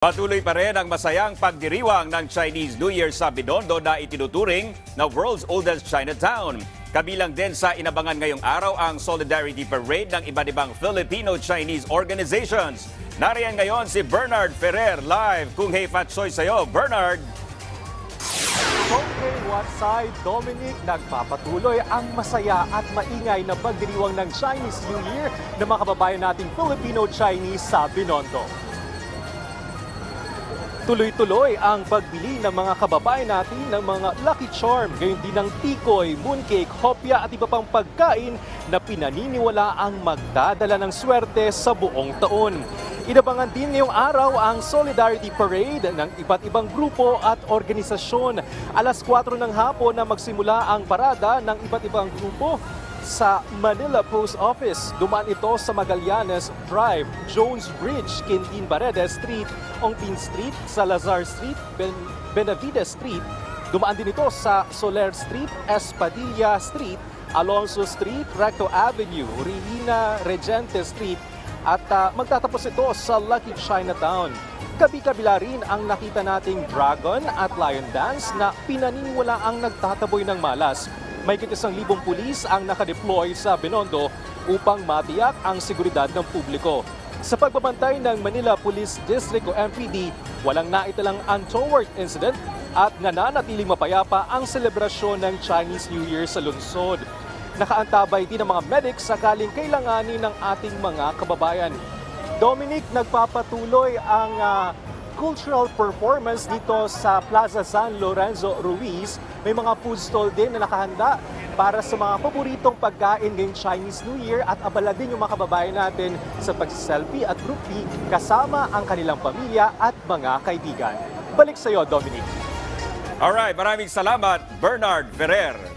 Patuloy pa rin ang masayang pagdiriwang ng Chinese New Year sa Binondo na itinuturing na world's oldest Chinatown. Kabilang din sa inabangan ngayong araw ang Solidarity Parade ng iba't ibang Filipino-Chinese organizations. Nariyan ngayon si Bernard Ferrer live. Kung hey Fat Choy sa'yo, Bernard! What side? Dominic, nagpapatuloy ang masaya at maingay na pagdiriwang ng Chinese New Year ng mga kababayan nating Filipino-Chinese sa Binondo. Tuloy-tuloy ang pagbili ng mga kababayan natin ng mga Lucky Charm, gayon din ng tikoy, mooncake, hopya at iba pang pagkain na pinaniniwala ang magdadala ng swerte sa buong taon. Inabangan din ngayong araw ang Solidarity Parade ng iba't ibang grupo at organisasyon. Alas 4 ng hapon na magsimula ang parada ng iba't ibang grupo sa Manila Post Office. Dumaan ito sa Magallanes Drive, Jones Bridge, Quintin Barreda Street, Ongpin Street, Salazar Street, ben Benavides Street. Dumaan din ito sa Soler Street, Espadilla Street, Alonso Street, Recto Avenue, Regina Regente Street, at ah, magtatapos ito sa Lucky Chinatown. Kabi-kabila rin ang nakita nating Dragon at Lion Dance na pinaniniwala ang nagtataboy ng malas. May isang libong pulis ang nakadeploy sa Binondo upang matiyak ang seguridad ng publiko. Sa pagbabantay ng Manila Police District o MPD, walang naitalang untoward incident at nananatiling mapayapa ang selebrasyon ng Chinese New Year sa lungsod. Nakaantabay din ang mga medics sakaling kailanganin ng ating mga kababayan. Dominic, nagpapatuloy ang ah, cultural performance dito sa Plaza San Lorenzo Ruiz. May mga food stall din na nakahanda para sa mga paboritong pagkain ngayong Chinese New Year at abala din yung mga kababayan natin sa pag-selfie at group kasama ang kanilang pamilya at mga kaibigan. Balik sa iyo, Dominic. Alright, maraming salamat, Bernard Ferrer.